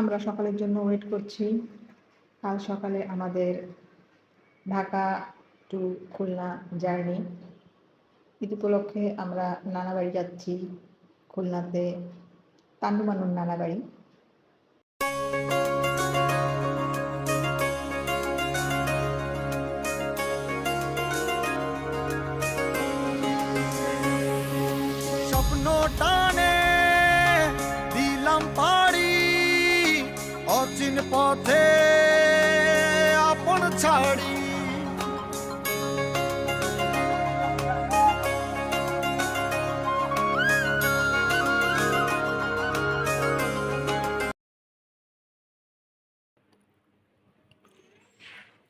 আমরা সকালের জন্য ওয়েট করছি। কাল সকালে আমাদের ঢাকা টু খুলনা জার্নি ঈদ উপলক্ষে আমরা নানা বাড়ি যাচ্ছি খুলনাতে। তান্ডু মানুর নানা বাড়ি। স্বপ্ন টানে দিলাম অচিন পথে আপন ছাড়ি।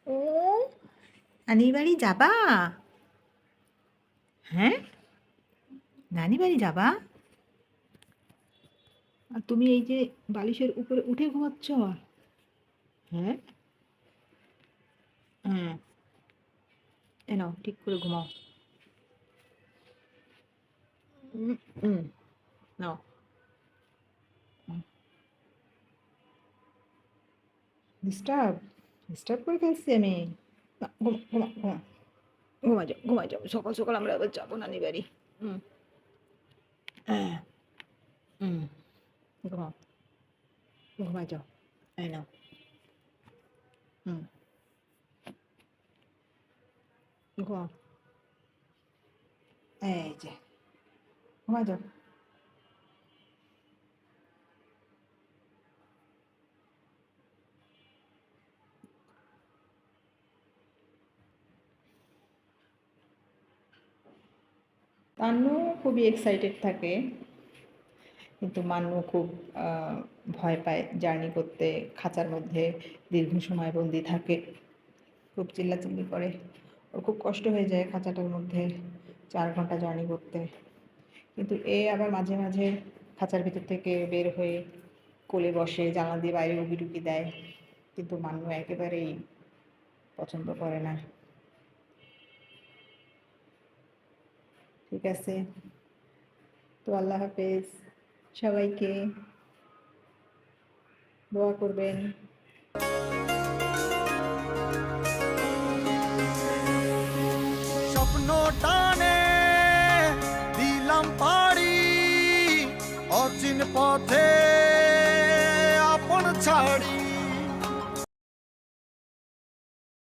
ও নানি বাড়ি যাবা? হ্যাঁ? নানি বাড়ি যাবা? আর তুমি এই যে বালিশের উপরে উঠে ঘুমাচ্ছ? হ্যাঁ? হ্যাঁ এ ঠিক করে ঘুমাও। উম, নাও। ডিস্টার্ব ডিস্টার্ব করে ফেলছি আমি। না, ঘুমা ঘুমা ঘুমা। যাও ঘুমা যাও। সকাল সকাল আমরা আবার যাব নানি বাড়ি হুম। হ্যাঁ। হুম। ঘুমাও। ঘুমা যাও। এই হুম। এই যে ঘুমা তান্নু খুবই এক্সাইটেড থাকে। কিন্তু মান্নু খুব ভয় পায় জার্নি করতে, খাঁচার মধ্যে দীর্ঘ সময় বন্দি থাকে, খুব চিল্লাচিল্লি করে। ওর খুব কষ্ট হয়ে যায় খাঁচাটার মধ্যে চার ঘণ্টা জার্নি করতে। কিন্তু এ আবার মাঝে মাঝে খাঁচার ভিতর থেকে বের হয়ে কোলে বসে জানলা দিয়ে বাইরে উকি দেয়। কিন্তু মান্নু একেবারেই পছন্দ করে না। ঠিক আছে? তো আল্লাহ হাফেজ। সবাইকে। দোয়া করবেন। স্বপ্ন টানে দিলাম পাড়ি অচিন পথে আপন ছাড়ি।